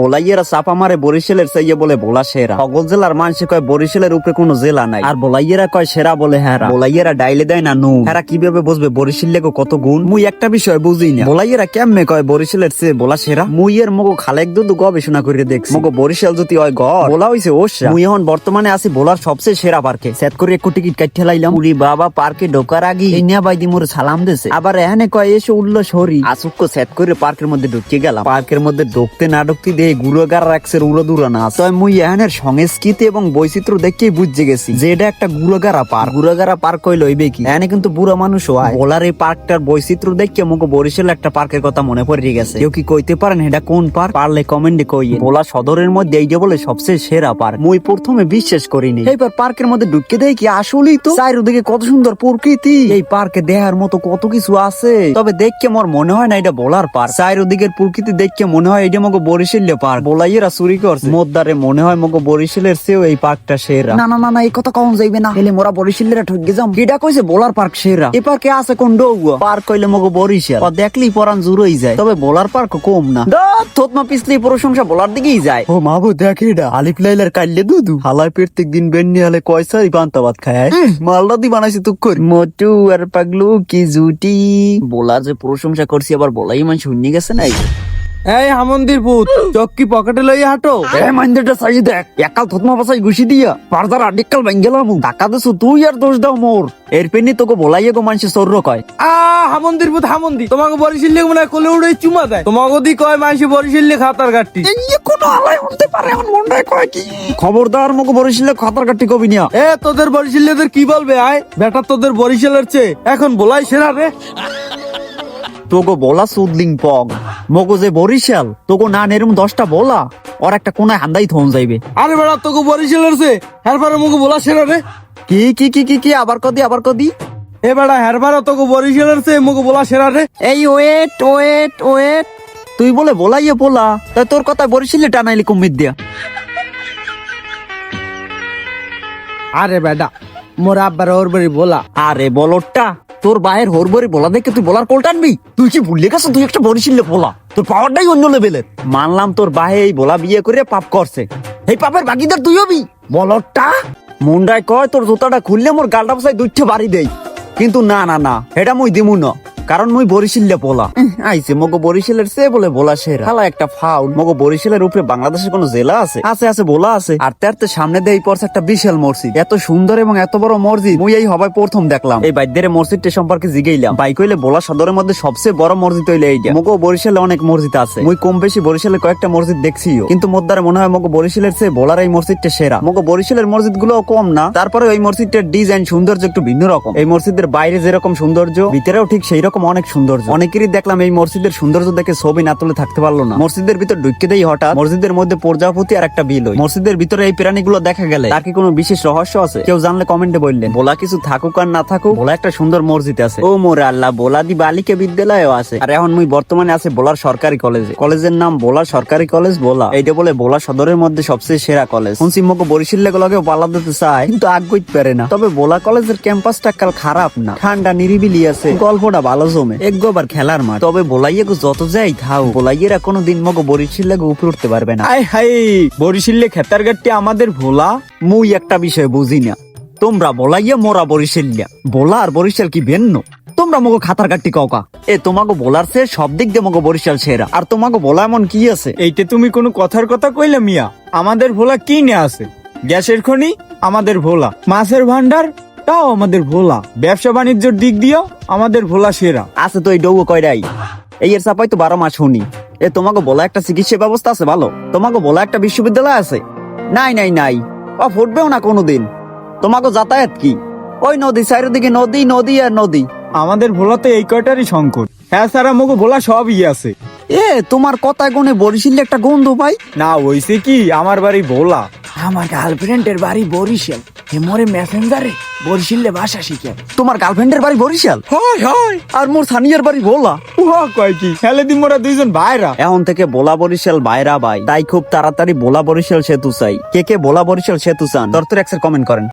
বলাইয়েরা চাপা মারে বরিশালের চাইয়ে বলে বোলা সেরা। সকল জেলার মানুষে কয়, বরিশালের উপরে কোনো জেলা নাই। আর বলাইয়েরা কয়, সেরা বলে হেরা। বলাইয়েরা ডাইলে দেয় না নু হেরা কীভাবে বুঝবে বরিশাল লেগো কত গুণ? মুই একটা বিষয় বুঝি না। বলাইয়েরা কেমনে কয়, বরিশালের চেয়ে বলা সেরা? মুই এর মগো খালেক দুদু গবেষণা করে দেখছি। মগো বরিশাল যদি হয় গড়, বলা হইছে ওসা মুই এখন বর্তমানে আছি বলার সবচেয়ে সেরা পার্কে। সেট করে একটু টিকিট কাটতে লাইলাম। উরি বাবা পার্কে ঢোকার আগে এই নিয়া বাইদি মোর সালাম দিছে। আবার এখানে কয়, এসে উঠল সরি আসুক্য সেট করে পার্কের মধ্যে ঢুকে গেলাম। পার্কের মধ্যে ঢুকতে না ঢুকতে দিয়ে গুড়োগার রাখছে উড়ো দূরা না তয় মুই এখানের সংস্কৃতি এবং বৈচিত্র্য দেখেই বুঝতে গেছি যে এটা একটা গুড়োগারা পার্ক। গুড়োগারা পার্ক কইল হইবে কি? এখানে কিন্তু বুড়ো মানুষ হয়। বলার এই পার্কটার বৈচিত্র্য দেখে মুখ বরিশাল একটা পার্কের কথা মনে পড়ে গেছে। কেউ কি কইতে পারেন এটা কোন পার্ক? পারলে কমেন্টে কইয়ে। বলা সদরের মধ্যে এইটা বলে সবচেয়ে সেরা পার্ক। মুই প্রথমে বিশ্বাস করিনি। এইবার পার্কের মধ্যে ঢুকে দেয় কি আসলেই তো চারিদিকে কত সুন্দর প্রকৃতি। এই পার্কে দেখার মতো কত কিছু আছে। তবে দেখকে মোর মনে হয় না এটা বলার পার্ক। চারিদিকের প্রকৃতি দেখকে মনে হয় এটা মগো বরিশাল্য পার্ক। বলাইয়েরা চুরি করছে। মোদ্দারে মনে হয় মগো বরিশালের চেয়েও এই পার্কটা সেরা। না না না না এই কথা কখন যাইবে না। এলে মোরা বরিশালেরা ঠকে যাম। কইছে বলার পার্ক সেরা? এ পার্কে আছে কোন ডৌয়া? পার্ক কইলে মগো বরিশাল। ও দেখলি পরান জুরই যায়। তবে বলার পার্ক কম না। থতমা পিছলি প্রশংসা বলার দিকেই যায়। ও মাবু দেখ এটা আলিফ লাইলার কাইলে দুদু। প্রত্যেক দিন বেন্নি হালে কয়সারি পান্তা ভাত খায় মালদা দি বানাইছে তুক করি। মোটু আর পাগলু কি জুটি। বলার যে প্রশংসা করছি আবার বলাই মান শুনি গেছে নাই এই হামন্দির ভূত চক্কি পকেটে লইয়া হাঁটো? এ মাইন্ডটা চাই দেখ একাল থতমা বাসাই ঘুষি দিয়া পারদার আডিকাল ভাঙ্গেলাম টাকা দেছো তুই আর দোষ দাও মোর। এর পেনি তোকে বলাইয়ে গো মানুষে সর্র কয়। আ হামন্দির ভূত হামন্দি। তোমাকে বরিশাল্লে মনে কোলে উড়ে চুমা দেয়। তোমাকে দি কয় মাইসে বরিশাল্লে খাতার কাটটি এই কোনো আলাই উঠতে পারে এমন মনটায় কয় কি? খবরদার মকে বরিশালে খাতার কাটি কবি নিয়া এ তোদের বরিশাল্লেদের কি বলবে আয়। বেটা তোদের বরিশালের চেয়ে এখন বলাই সেরা রে। তোগো বলা সুদলিং পগ। মগো যে বরিশাল তোগো না নেরম দশটা বলা ওর একটা কোনায় হান্দাই থন যাইবে। আরে বেটা তোকে বরিশালের চেয়ে হ্যারবারে মুখে বলা সেরা রে। কি কি কি কি কি আবার কদি আবার কদি? এ বেড়া হ্যারবারে তোকে বরিশালের চেয়ে মুখে বলা সেরা রে। এই ওয়েট ওয়েট ওয়েট। তুই বলে বলাইয়ে বলা তাই তোর কথা বরিশালে টানাইলি কুমির দিয়া। আরে বেটা মোর আব্বার ওর বাড়ি বলা। আরে বলটা তোর বায়ের হরবরে বলা দেখে তুই বলার কোল টানবি? তুই কি ভুললে গেছো তুই একটা বরিশালে বলা। তোর পাওয়ারটাই অন্য লেভেলের মানলাম তোর বাহে এই বলা বিয়ে করে পাপ করছে। এই পাপের বাকিদার তুই হবি? বলটা মুন্ডায় কয় তোর জুতাটা খুললে মোর গালটা বসাই দুইটা বাড়ি দেই। কিন্তু না না না, এটা মুই দিমু না। কারণ মুই বরিশালে বলা। আইছে মগো বরিশালের সে বলে বলা সেরা। খালা একটা ফাউল। মগো বরিশালের উপরে বাংলাদেশের কোনো জেলা আছে? আছে আছে বলা আছে। আর তার তো সামনে দেই পড়ছে একটা বিশাল মসজিদ। এত সুন্দর এবং এত বড় মসজিদ মুই এই হবাই প্রথম দেখলাম। এই বাইদের মসজিদটা সম্পর্কে জিগাইলাম। বাইক হইলে বলা সদরের মধ্যে সবচেয়ে বড় মসজিদ হইলে এইটা। মগো বরিশালে অনেক মসজিদ আছে। মুই কম বেশি বরিশালে কয়েকটা মসজিদ দেখছিও। কিন্তু মোদ্দারে মনে হয় মগো বরিশালের চেয়ে বলার এই মসজিদটা সেরা। মগো বরিশালের মসজিদগুলো কম না। তারপরে ওই মসজিদটার ডিজাইন সৌন্দর্য একটু ভিন্ন রকম। এই মসজিদের বাইরে যেরকম সৌন্দর্য ভিতরেও ঠিক সেই রকম অনেক সৌন্দর্য। অনেকেরই দেখলাম এই মসজিদের সৌন্দর্য দেখে ছবি না তুলে থাকতে পারল না। মসজিদের ভিতর ঢুকে দেই হঠাৎ মসজিদের মধ্যে প্রজাপতি আর একটা বিল মসজিদের ভিতরে এই প্রাণীগুলো দেখা গেলে তার কি কোনো বিশেষ রহস্য আছে? কেউ জানলে কমেন্টে বললেন বলা কিছু থাকুক আর না থাকুক বলা একটা সুন্দর মসজিদ আছে। ও মোরে আল্লাহ বলা দি বালিকা বিদ্যালয়ও আছে। আর এখন মুই বর্তমানে আছে বোলার সরকারি কলেজে। কলেজের নাম বোলার সরকারি কলেজ বোলা এইটা বলে বোলা সদরের মধ্যে সবচেয়ে সেরা কলেজ। শুনছি মকে বরিশাল লগে পাল্লা দিতে চায়? কিন্তু আগ্রহ পারে না। তবে বোলা কলেজের ক্যাম্পাসটা কাল খারাপ না। ঠান্ডা, নিরিবিলি আছে। গল্পটা ভালো জমে। একবার খেলার মাঠ। তবে বোলাইয়ে যত যাই থাও বোলাইয়েরা কোনো দিন মগো বরিশাল লাগে উপরে উঠতে পারবে না। আয় হাই বরিশাল্লে খেতার গাটটি আমাদের ভোলা? মুই একটা বিষয় বুঝি না। তোমরা বলাইয়া মোরা বরিশালিয়া বলা আর বরিশাল কি ভিন্ন? তোমরা মগো খাতার কাটটি কাউকা এ তোমাকে বলার সে সব দিক দিয়ে মগো বরিশাল সেরা। আর তোমাকে বলা এমন কি আছে? এইতে তুমি কোনো কথার কথা কইলে মিয়া আমাদের ভোলা কি নে আছে? গ্যাসের খনি আমাদের ভোলা। মাছের ভান্ডার তাও আমাদের ভোলা। ব্যবসা বাণিজ্যের দিক দিয়েও আমাদের ভোলা সেরা। আছে তো এই ডৌগো কয়রাই। এই এর চাপাই তো বারো মাস শুনি এ তোমাকে বলা একটা চিকিৎসা ব্যবস্থা আছে ভালো? তোমাকে বলা একটা বিশ্ববিদ্যালয় আছে? নাই নাই নাই। ও ফুটবেও না কোনোদিন। তোমাকে যাতায়াত কি? ওই নদী চারিদিকে নদী নদী আর নদী। আমাদের ভোলাতে এই কয়টারই সংকট। হ্যাঁ স্যার আমাকে ভোলা সবই আছে। এ তোমার কথায় গুনে বরিশিলে একটা গন্ধ পাই। না হইছে কি? আমার বাড়ি ভোলা। আমার গার্লফ্রেন্ডের বাড়ি বরিশাল। হেমরে মেসেঞ্জারে বরিশালে ভাষা শিখে। তোমার গার্লফ্রেন্ডের বাড়ি বরিশাল? হয় হয়। আর মোর সানিয়ার বাড়ি ভোলা। উহা কয় কি? খেলে দিন মোরা দুইজন ভাইরা। এখন থেকে বোলা বরিশাল বাইরা ভাই। তাই খুব তাড়াতাড়ি বোলা বরিশাল সেতু চাই। কে কে বোলা বরিশাল সেতু চান? দরতর একসার কমেন্ট করেন।